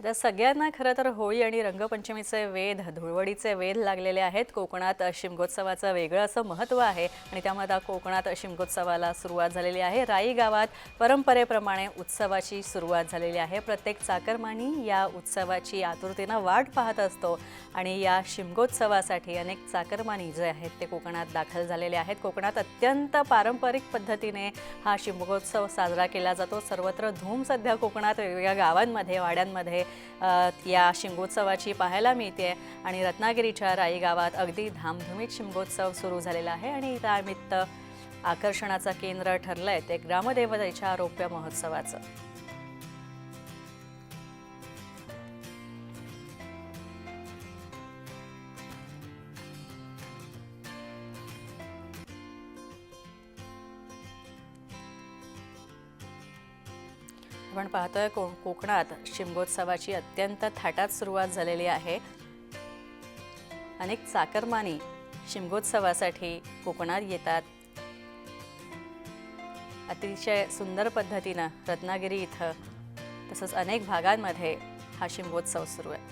आता सगळ्यांना खरं तर होळी आणि रंगपंचमीचे वेध धुळवडीचे वेध लागलेले आहेत. कोकणात शिमगोत्सवाचं वेगळं असं महत्त्व आहे आणि त्यामुळे आता कोकणात शिमगोत्सवाला सुरुवात झालेली आहे. राई गावात परंपरेप्रमाणे उत्सवाची सुरुवात झालेली आहे. प्रत्येक चाकरमानी या उत्सवाची आतुरतेनं वाट पाहत असतो आणि या शिमगोत्सवासाठी अनेक चाकरमानी जे आहेत ते कोकणात दाखल झालेले आहेत. कोकणात अत्यंत पारंपरिक पद्धतीने हा शिमगोत्सव साजरा केला जातो. सर्वत्र धूम सध्या कोकणात वेगवेगळ्या गावांमध्ये वाड्यांमध्ये या शिमगोत्सवाची पाहायला मिळते आणि रत्नागिरीच्या राई गावात अगदी धामधुमीत शिमगोत्सव सुरू झालेला आहे आणि त्यानिमित्त आकर्षणाचं केंद्र ठरलंय ते ग्रामदेवतेच्या रौप्य महोत्सवाचं. आपण पाहतोय को कोकणात शिमगोत्सवाची अत्यंत थाटात सुरुवात झालेली आहे. अनेक चाकरमानी शिमगोत्सवासाठी कोकणात येतात. अतिशय सुंदर पद्धतीनं रत्नागिरी इथं तसंच अनेक भागांमध्ये हा शिमगोत्सव सुरू आहे.